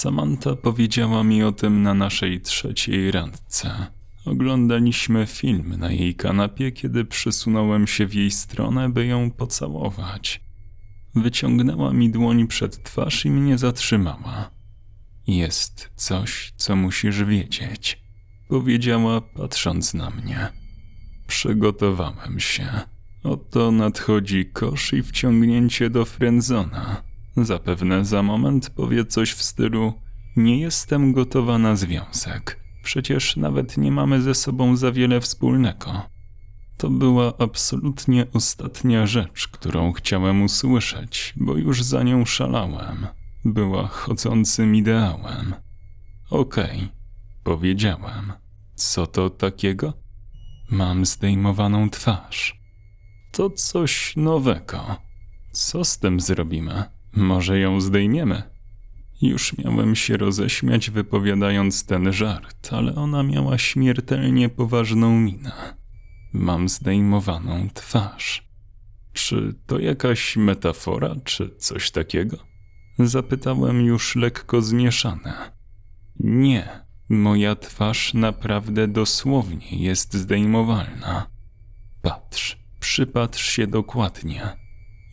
Samantha powiedziała mi o tym na naszej trzeciej randce. Oglądaliśmy film na jej kanapie, kiedy przysunąłem się w jej stronę, by ją pocałować. Wyciągnęła mi dłoń przed twarz i mnie zatrzymała. Jest coś, co musisz wiedzieć, powiedziała, patrząc na mnie. Przygotowałem się. Oto nadchodzi kosz i wciągnięcie do frędzona. Zapewne za moment powie coś w stylu: Nie jestem gotowa na związek. Przecież nawet nie mamy ze sobą za wiele wspólnego. To była absolutnie ostatnia rzecz, którą chciałem usłyszeć, bo już za nią szalałem. Była chodzącym ideałem. Okej, powiedziałem. Co to takiego? Mam zdejmowaną twarz. To coś nowego. Co z tym zrobimy? Może ją zdejmiemy? Już miałem się roześmiać, wypowiadając ten żart, ale ona miała śmiertelnie poważną minę. Mam zdejmowaną twarz. Czy to jakaś metafora, czy coś takiego? Zapytałem już lekko zmieszane. Nie, moja twarz naprawdę dosłownie jest zdejmowalna. Patrz, przypatrz się dokładnie.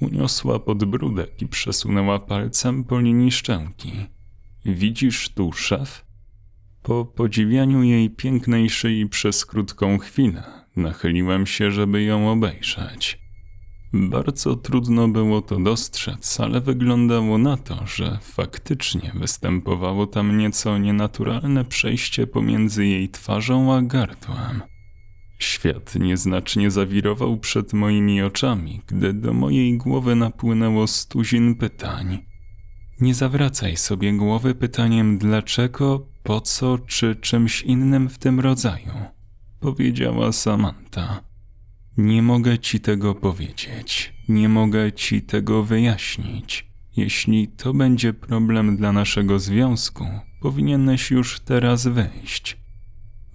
Uniosła podbródek i przesunęła palcem po linii szczęki. Widzisz tu szef? Po podziwianiu jej pięknej szyi przez krótką chwilę, nachyliłem się, żeby ją obejrzeć. Bardzo trudno było to dostrzec, ale wyglądało na to, że faktycznie występowało tam nieco nienaturalne przejście pomiędzy jej twarzą a gardłem. Świat nieznacznie zawirował przed moimi oczami, gdy do mojej głowy napłynęło stuzin pytań. Nie zawracaj sobie głowy pytaniem dlaczego, po co czy czymś innym w tym rodzaju, powiedziała Samantha. Nie mogę ci tego powiedzieć, nie mogę ci tego wyjaśnić. Jeśli to będzie problem dla naszego związku, powinieneś już teraz wyjść.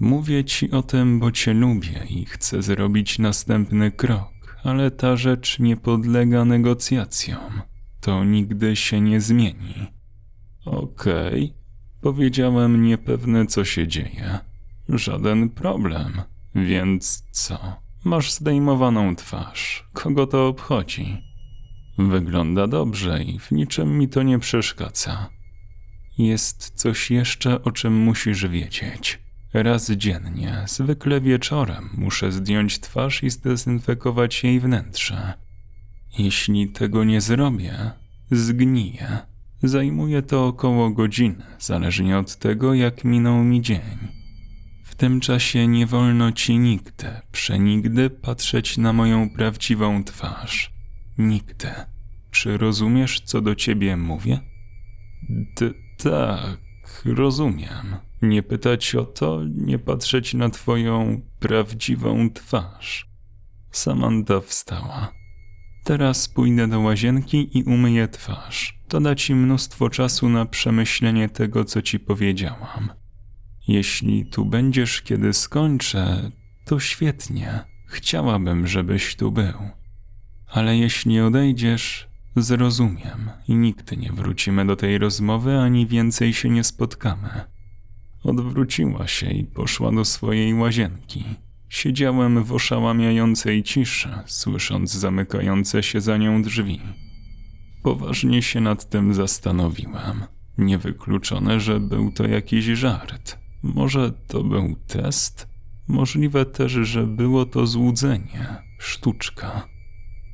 Mówię ci o tym, bo cię lubię i chcę zrobić następny krok, ale ta rzecz nie podlega negocjacjom. To nigdy się nie zmieni. Okej, powiedziałem niepewny, co się dzieje. Żaden problem. Więc co? Masz zdejmowaną twarz. Kogo to obchodzi? Wygląda dobrze i w niczym mi to nie przeszkadza. Jest coś jeszcze, o czym musisz wiedzieć. Raz dziennie, zwykle wieczorem, muszę zdjąć twarz i zdezynfekować jej wnętrze. Jeśli tego nie zrobię, zgniję. Zajmuje to około godziny, zależnie od tego, jak minął mi dzień. W tym czasie nie wolno ci nigdy, przenigdy patrzeć na moją prawdziwą twarz. Nigdy. Czy rozumiesz, co do ciebie mówię? D tak, rozumiem. Nie pytać o to, nie patrzeć na twoją prawdziwą twarz. Samantha wstała. Teraz pójdę do łazienki i umyję twarz. To da ci mnóstwo czasu na przemyślenie tego, co ci powiedziałam. Jeśli tu będziesz, kiedy skończę, to świetnie. Chciałabym, żebyś tu był. Ale jeśli odejdziesz, zrozumiem i nigdy nie wrócimy do tej rozmowy, ani więcej się nie spotkamy. Odwróciła się i poszła do swojej łazienki. Siedziałem w oszałamiającej ciszy, słysząc zamykające się za nią drzwi. Poważnie się nad tym zastanowiłem. Niewykluczone, że był to jakiś żart. Może to był test? Możliwe też, że było to złudzenie, sztuczka.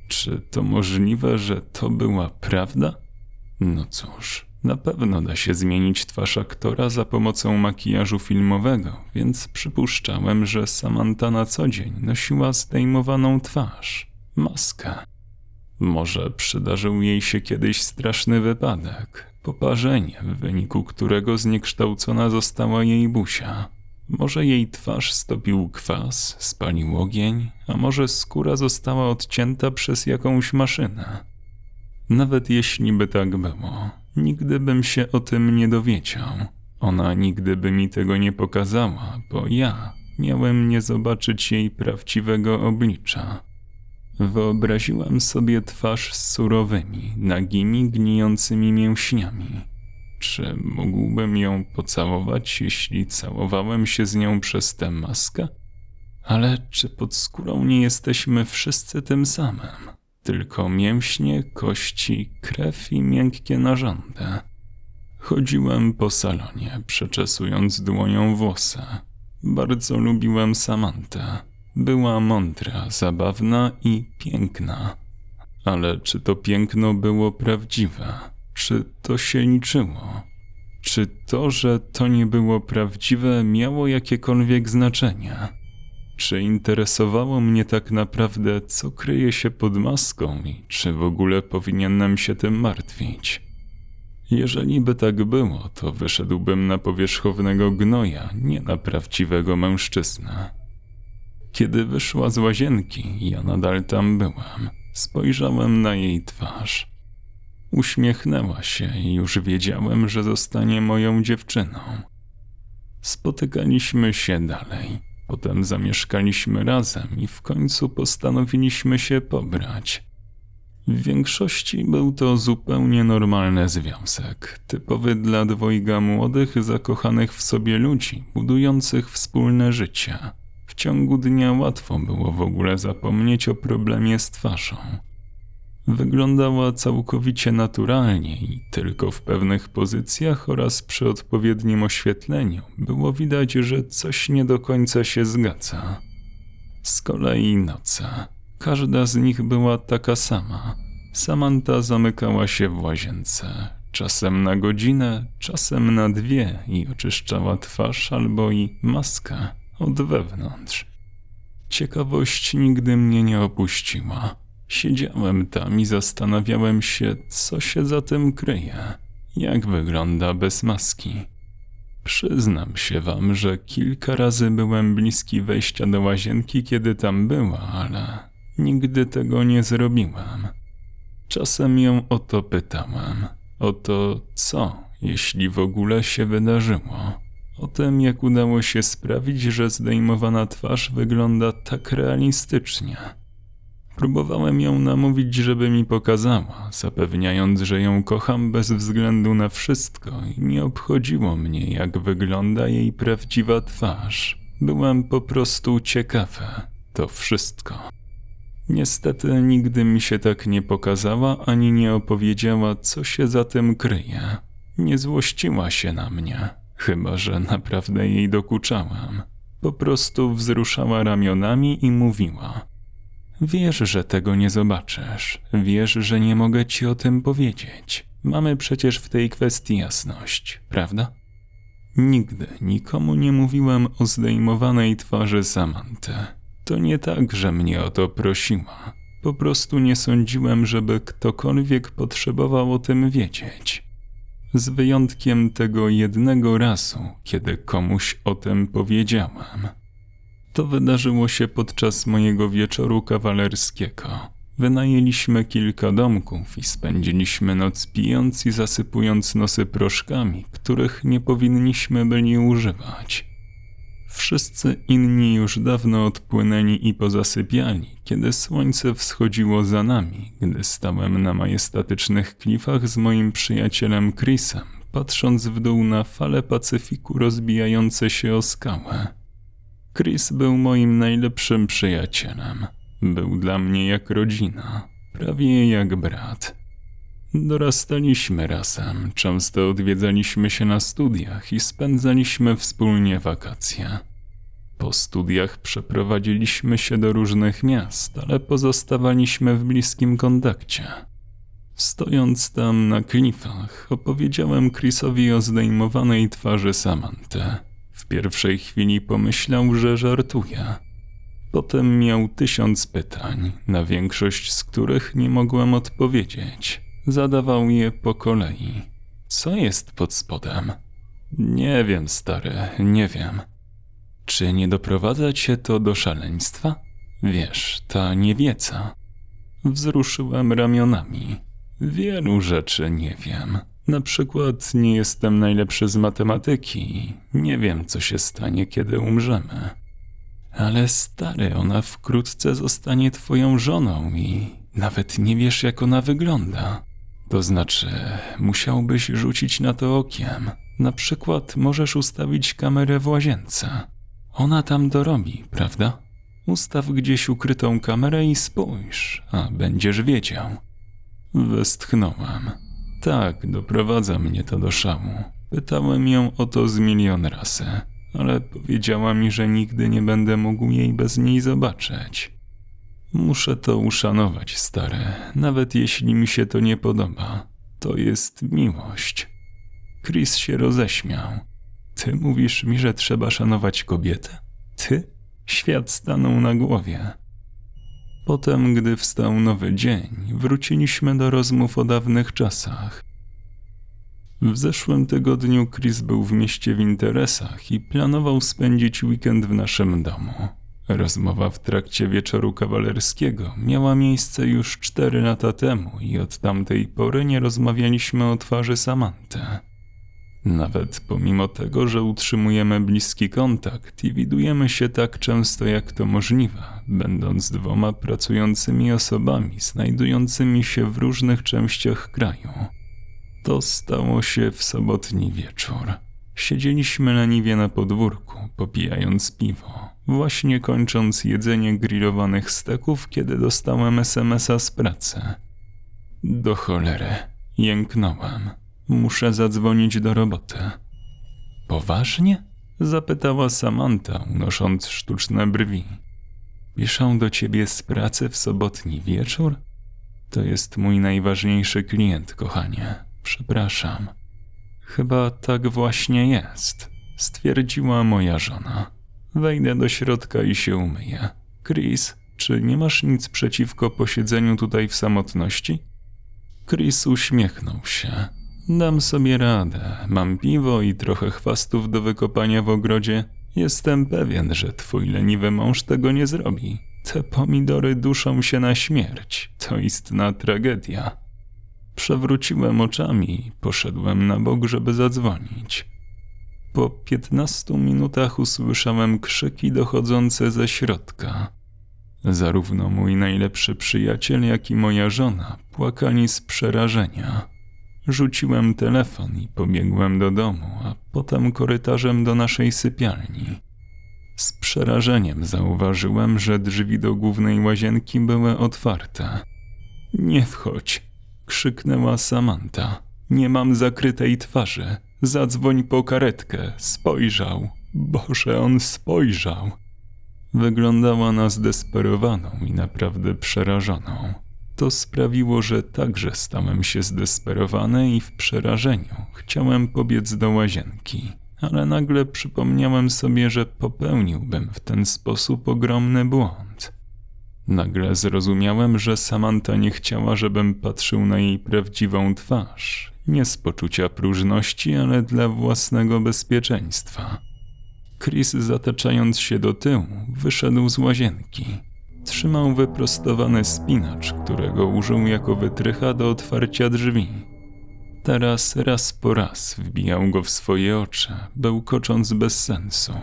Czy to możliwe, że to była prawda? No cóż, na pewno da się zmienić twarz aktora za pomocą makijażu filmowego, więc przypuszczałem, że Samantha na co dzień nosiła zdejmowaną twarz, maskę. Może przydarzył jej się kiedyś straszny wypadek, poparzenie, w wyniku którego zniekształcona została jej busia. Może jej twarz stopił kwas, spalił ogień, a może skóra została odcięta przez jakąś maszynę. Nawet jeśli by tak było, nigdy bym się o tym nie dowiedział. Ona nigdy by mi tego nie pokazała, bo ja miałem nie zobaczyć jej prawdziwego oblicza. Wyobraziłem sobie twarz z surowymi, nagimi, gnijącymi mięśniami. Czy mógłbym ją pocałować, jeśli całowałem się z nią przez tę maskę? Ale czy pod skórą nie jesteśmy wszyscy tym samym? Tylko mięśnie, kości, krew i miękkie narządy. Chodziłem po salonie, przeczesując dłonią włosy. Bardzo lubiłem Samantę. Była mądra, zabawna i piękna. Ale czy to piękno było prawdziwe? Czy to się liczyło? Czy to, że to nie było prawdziwe, miało jakiekolwiek znaczenie? Czy interesowało mnie tak naprawdę, co kryje się pod maską i czy w ogóle powinienem się tym martwić? Jeżeli by tak było, to wyszedłbym na powierzchownego gnoja, nie na prawdziwego mężczyznę. Kiedy wyszła z łazienki, ja nadal tam byłem. Spojrzałem na jej twarz. Uśmiechnęła się i już wiedziałem, że zostanie moją dziewczyną. Spotykaliśmy się dalej. Potem zamieszkaliśmy razem i w końcu postanowiliśmy się pobrać. W większości był to zupełnie normalny związek, typowy dla dwojga młodych, zakochanych w sobie ludzi, budujących wspólne życie. W ciągu dnia łatwo było w ogóle zapomnieć o problemie z twarzą. Wyglądała całkowicie naturalnie i tylko w pewnych pozycjach oraz przy odpowiednim oświetleniu było widać, że coś nie do końca się zgadza. Z kolei noce. Każda z nich była taka sama. Samanta zamykała się w łazience, czasem na godzinę, czasem na dwie i oczyszczała twarz albo i maskę od wewnątrz. Ciekawość nigdy mnie nie opuściła. Siedziałem tam i zastanawiałem się, co się za tym kryje, jak wygląda bez maski. Przyznam się wam, że kilka razy byłem bliski wejścia do łazienki, kiedy tam była, ale nigdy tego nie zrobiłem. Czasem ją o to pytałem, o to co, jeśli w ogóle się wydarzyło, o tym jak udało się sprawić, że zdejmowana twarz wygląda tak realistycznie. Próbowałem ją namówić, żeby mi pokazała, zapewniając, że ją kocham bez względu na wszystko i nie obchodziło mnie, jak wygląda jej prawdziwa twarz. Byłem po prostu ciekawy. To wszystko. Niestety nigdy mi się tak nie pokazała ani nie opowiedziała, co się za tym kryje. Nie złościła się na mnie, chyba że naprawdę jej dokuczałam. Po prostu wzruszała ramionami i mówiła: Wiesz, że tego nie zobaczysz. Wiesz, że nie mogę ci o tym powiedzieć. Mamy przecież w tej kwestii jasność, prawda? Nigdy nikomu nie mówiłem o zdejmowanej twarzy Samanty. To nie tak, że mnie o to prosiła. Po prostu nie sądziłem, żeby ktokolwiek potrzebował o tym wiedzieć. Z wyjątkiem tego jednego razu, kiedy komuś o tym powiedziałem. To wydarzyło się podczas mojego wieczoru kawalerskiego. Wynajęliśmy kilka domków i spędziliśmy noc pijąc i zasypując nosy proszkami, których nie powinniśmy byli używać. Wszyscy inni już dawno odpłynęli i pozasypiali, kiedy słońce wschodziło za nami, gdy stałem na majestatycznych klifach z moim przyjacielem Chrisem, patrząc w dół na fale Pacyfiku rozbijające się o skałę. Chris był moim najlepszym przyjacielem. Był dla mnie jak rodzina, prawie jak brat. Dorastaliśmy razem, często odwiedzaliśmy się na studiach i spędzaliśmy wspólnie wakacje. Po studiach przeprowadziliśmy się do różnych miast, ale pozostawaliśmy w bliskim kontakcie. Stojąc tam na klifach, opowiedziałem Chrisowi o zdejmowanej twarzy Samanty. W pierwszej chwili pomyślał, że żartuje. Potem miał tysiąc pytań, na większość z których nie mogłem odpowiedzieć. Zadawał je po kolei. Co jest pod spodem? Nie wiem, stary, nie wiem. Czy nie doprowadza cię to do szaleństwa? Wiesz, ta niewiedza. Wzruszyłem ramionami. Wielu rzeczy nie wiem. Na przykład nie jestem najlepszy z matematyki. Nie wiem, co się stanie, kiedy umrzemy. Ale stary, ona wkrótce zostanie twoją żoną i nawet nie wiesz, jak ona wygląda. To znaczy, musiałbyś rzucić na to okiem. Na przykład możesz ustawić kamerę w łazience. Ona tam dorobi, prawda? Ustaw gdzieś ukrytą kamerę i spójrz, a będziesz wiedział. Westchnąłem. Tak, doprowadza mnie to do szału. Pytałem ją o to z milion razy, ale powiedziała mi, że nigdy nie będę mógł jej bez niej zobaczyć. Muszę to uszanować, stary, nawet jeśli mi się to nie podoba. To jest miłość. Chris się roześmiał. Ty mówisz mi, że trzeba szanować kobietę? Ty? Świat stanął na głowie. Potem, gdy wstał nowy dzień, wróciliśmy do rozmów o dawnych czasach. W zeszłym tygodniu Chris był w mieście w interesach i planował spędzić weekend w naszym domu. Rozmowa w trakcie wieczoru kawalerskiego miała miejsce już cztery lata temu i od tamtej pory nie rozmawialiśmy o twarzy Samanty. Nawet pomimo tego, że utrzymujemy bliski kontakt i widujemy się tak często jak to możliwe, będąc dwoma pracującymi osobami znajdującymi się w różnych częściach kraju. To stało się w sobotni wieczór. Siedzieliśmy leniwie na podwórku, popijając piwo, właśnie kończąc jedzenie grillowanych steków, kiedy dostałem SMS-a z pracy. Do cholery, jęknąłem. Muszę zadzwonić do roboty. Poważnie? Zapytała Samantha, unosząc sztuczne brwi. Piszą do ciebie z pracy w sobotni wieczór? To jest mój najważniejszy klient, kochanie. Przepraszam. Chyba tak właśnie jest, stwierdziła moja żona. Wejdę do środka i się umyję. Chris, czy nie masz nic przeciwko posiedzeniu tutaj w samotności? Chris uśmiechnął się. Dam sobie radę. Mam piwo i trochę chwastów do wykopania w ogrodzie. Jestem pewien, że twój leniwy mąż tego nie zrobi. Te pomidory duszą się na śmierć. To istna tragedia. Przewróciłem oczami i poszedłem na bok, żeby zadzwonić. Po piętnastu minutach usłyszałem krzyki dochodzące ze środka. Zarówno mój najlepszy przyjaciel, jak i moja żona płakali z przerażenia. Rzuciłem telefon i pobiegłem do domu, a potem korytarzem do naszej sypialni. Z przerażeniem zauważyłem, że drzwi do głównej łazienki były otwarte. Nie wchodź, krzyknęła Samantha. Nie mam zakrytej twarzy. Zadzwoń po karetkę. Spojrzał. Boże, on spojrzał. Wyglądała na zdesperowaną i naprawdę przerażoną. To sprawiło, że także stałem się zdesperowany i w przerażeniu chciałem pobiec do łazienki, ale nagle przypomniałem sobie, że popełniłbym w ten sposób ogromny błąd. Nagle zrozumiałem, że Samantha nie chciała, żebym patrzył na jej prawdziwą twarz, nie z poczucia próżności, ale dla własnego bezpieczeństwa. Chris, zataczając się do tyłu, wyszedł z łazienki. Trzymał wyprostowany spinacz, którego użył jako wytrycha do otwarcia drzwi. Teraz raz po raz wbijał go w swoje oczy, bełkocząc bez sensu.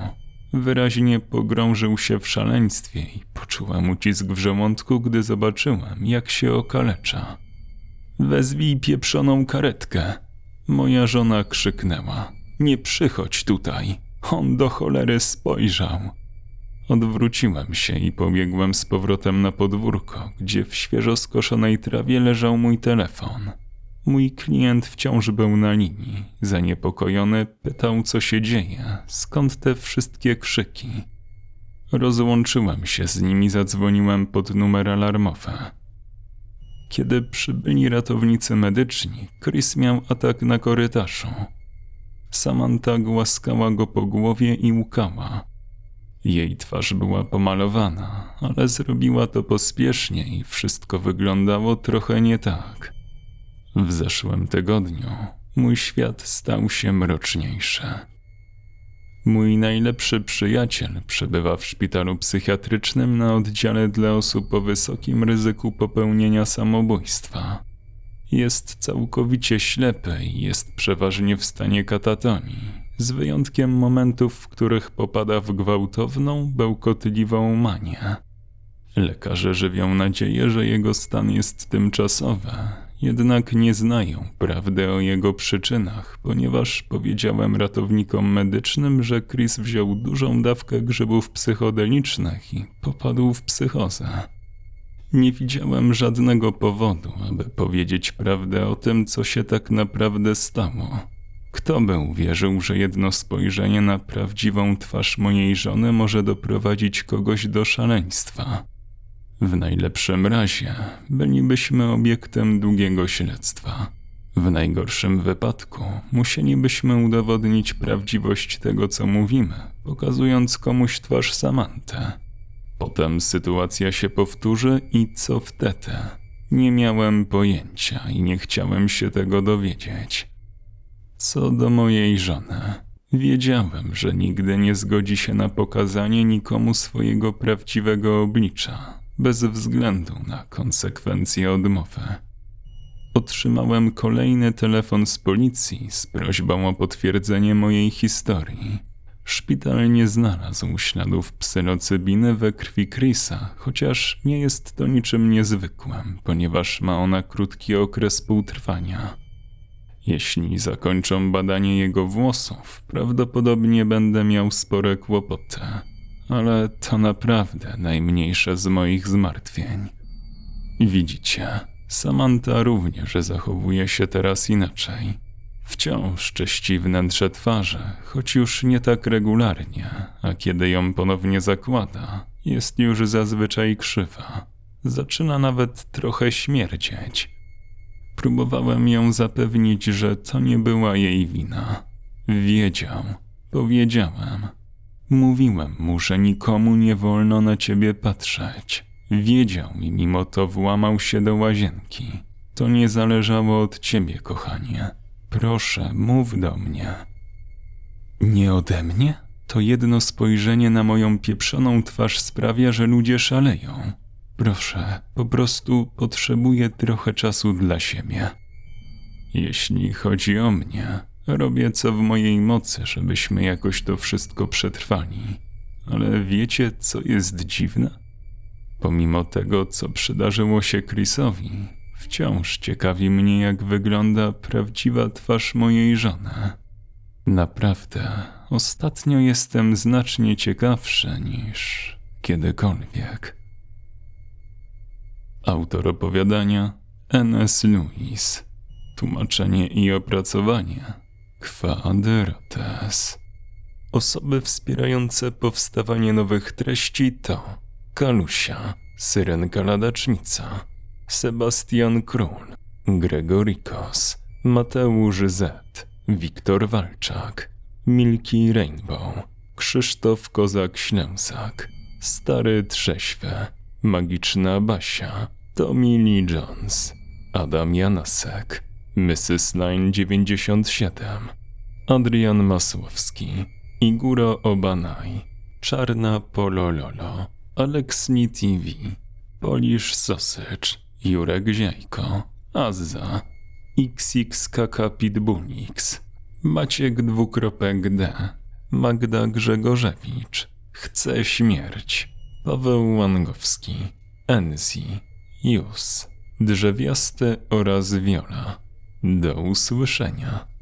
Wyraźnie pogrążył się w szaleństwie i poczułem ucisk w żołądku, gdy zobaczyłem, jak się okalecza. Wezwij pieprzoną karetkę. Moja żona krzyknęła. Nie przychodź tutaj. On do cholery spojrzał. Odwróciłem się i pobiegłem z powrotem na podwórko, gdzie w świeżo skoszonej trawie leżał mój telefon. Mój klient wciąż był na linii. Zaniepokojony pytał, co się dzieje, skąd te wszystkie krzyki. Rozłączyłem się z nimi, zadzwoniłem pod numer alarmowy. Kiedy przybyli ratownicy medyczni, Chris miał atak na korytarzu. Samantha głaskała go po głowie i łukała. Jej twarz była pomalowana, ale zrobiła to pospiesznie i wszystko wyglądało trochę nie tak. W zeszłym tygodniu mój świat stał się mroczniejszy. Mój najlepszy przyjaciel przebywa w szpitalu psychiatrycznym na oddziale dla osób o wysokim ryzyku popełnienia samobójstwa. Jest całkowicie ślepy i jest przeważnie w stanie katatonii, z wyjątkiem momentów, w których popada w gwałtowną, bełkotliwą manię. Lekarze żywią nadzieję, że jego stan jest tymczasowy jednak nie znają prawdy o jego przyczynach, ponieważ powiedziałem ratownikom medycznym, że Chris wziął dużą dawkę grzybów psychodelicznych i popadł w psychozę. Nie widziałem żadnego powodu, aby powiedzieć prawdę o tym, co się tak naprawdę stało. Kto by uwierzył, że jedno spojrzenie na prawdziwą twarz mojej żony może doprowadzić kogoś do szaleństwa? W najlepszym razie bylibyśmy obiektem długiego śledztwa. W najgorszym wypadku musielibyśmy udowodnić prawdziwość tego, co mówimy, pokazując komuś twarz Samantę. Potem sytuacja się powtórzy i co wtedy? Nie miałem pojęcia i nie chciałem się tego dowiedzieć. Co do mojej żony, wiedziałem, że nigdy nie zgodzi się na pokazanie nikomu swojego prawdziwego oblicza, bez względu na konsekwencje odmowy. Otrzymałem kolejny telefon z policji z prośbą o potwierdzenie mojej historii. Szpital nie znalazł śladów psylocybiny we krwi Chrisa, chociaż nie jest to niczym niezwykłym, ponieważ ma ona krótki okres półtrwania. Jeśli zakończą badanie jego włosów, prawdopodobnie będę miał spore kłopoty, ale to naprawdę najmniejsze z moich zmartwień. Widzicie, Samantha również zachowuje się teraz inaczej. Wciąż czyści wnętrze twarzy, choć już nie tak regularnie, a kiedy ją ponownie zakłada, jest już zazwyczaj krzywa. Zaczyna nawet trochę śmierdzieć. Próbowałem ją zapewnić, że to nie była jej wina. Wiedział, powiedziałem. Mówiłem mu, że nikomu nie wolno na ciebie patrzeć. Wiedział i mimo to włamał się do łazienki. To nie zależało od ciebie, kochanie. Proszę, mów do mnie. Nie ode mnie? To jedno spojrzenie na moją pieprzoną twarz sprawia, że ludzie szaleją. Proszę, po prostu potrzebuję trochę czasu dla siebie. Jeśli chodzi o mnie, robię co w mojej mocy, żebyśmy jakoś to wszystko przetrwali. Ale wiecie, co jest dziwne? Pomimo tego, co przydarzyło się Chrisowi, wciąż ciekawi mnie, jak wygląda prawdziwa twarz mojej żony. Naprawdę, ostatnio jestem znacznie ciekawszy niż kiedykolwiek. Autor opowiadania N.S. Lewis. Tłumaczenie i opracowanie Quadrotes. Osoby wspierające powstawanie nowych treści to Kalusia, Syrenka Ladacznica, Sebastian Król, Gregorikos, Mateusz Z, Wiktor Walczak, Milki Rainbow, Krzysztof Kozak-Ślęsak, Stary Trześwy, Magiczna Basia, Tommy Lee Jones, Adam Janasek, Mrs. Line 97, Adrian Masłowski, Iguro Obanaj, Czarna Polololo, Aleksni TV, Polish Sausage, Jurek Ziajko, Azza, XXKK Pitbullix, Maciek dwukropek D, Magda Grzegorzewicz, Chce śmierć, Paweł Łangowski, Enzi, Jus, Drzewiasty oraz Wiola. Do usłyszenia.